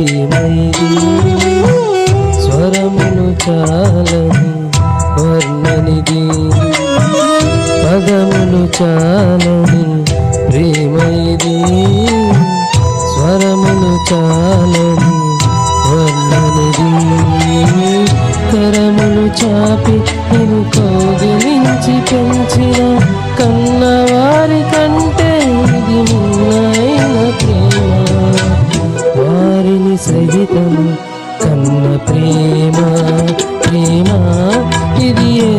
స్వరమును స్వరములు చాలని వర్ణనిది పదములు చాలని ప్రేమైది స్వరములు చాలని వర్ణనిది కరములు చాపి నిన్ను కౌగిలించి పెంచిన కన్నా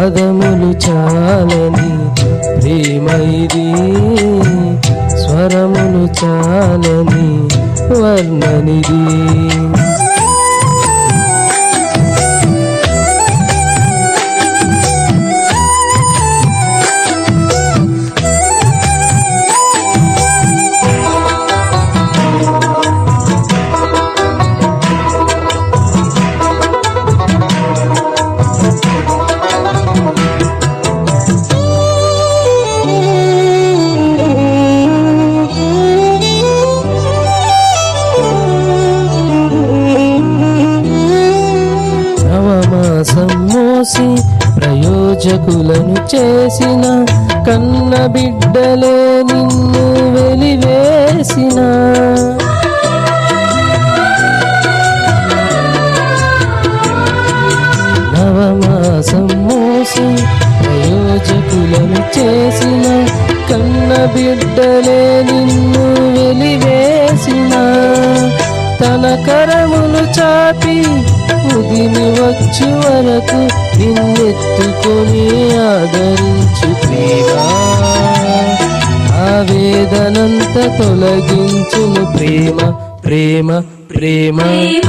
పదములు చాలని ప్రేమైది స్వరములు చాలని వర్ణనిది. చేసి ప్రయోజకులను చేసిన కన్న బిడ్డలే నిన్ను వెలివేసిన. నవమాసం మోసి ప్రయోజకులను చేసిన కన్న బిడ్డలే నిన్ను వెలివేసిన. తన కరములు చాపి ఉదిమి వచ్చు వరకు నిన్నెత్తుకొని ఆదరించు ప్రేమా. ఆవేదనంత తొలగించును ప్రేమ ప్రేమ ప్రేమ. ప్రేమ.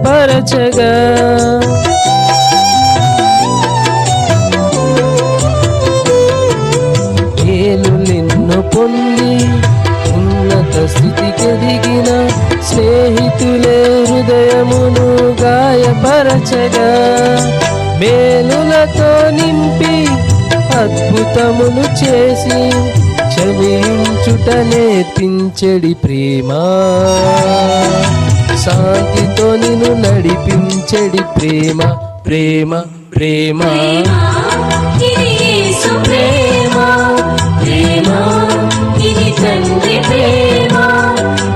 సిద్ధపరచగా ఏలు నిన్ను పొంది ఉన్నత స్థితికి ఎదిగిన స్నేహితులే హృదయమును గాయపరచగా. మేలులతో నింపి అద్భుతములు చేసి క్షమించుట నేర్పించడి ప్రేమ. శాంతితో నిన్ను నడిపించడి ప్రేమ ప్రేమ ప్రేమ. ఇది యేసు ప్రేమ ప్రేమ ఇది తండ్రి ప్రేమ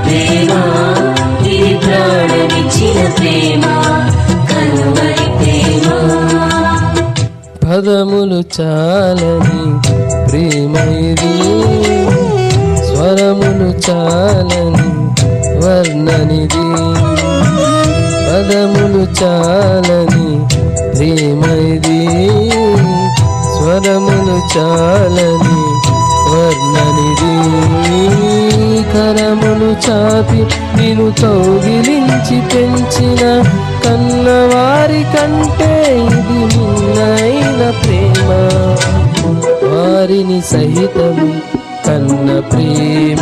ప్రేమ ఇది ప్రాణమిచ్చిన ప్రేమ కలువరి ప్రేమ. పదములు చాలని ప్రేమ ఇది స్వరములు చాలని వర్ణనిది. పదములు చాలని ప్రేమది. స్వరములు చాలని వర్ణనిది. కరములు చాపి నేను కౌగిలించి పెంచిన కన్నవారి కంటే ఇది నిన్నైన ప్రేమ. వారిని సహితము కన్న ప్రేమ.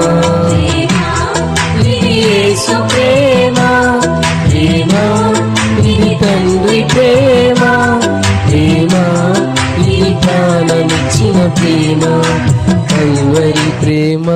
ప్రేమ ప్రేమ ఈ ప్రాణమిచ్చిన ప్రేమ కలువరి ప్రేమ.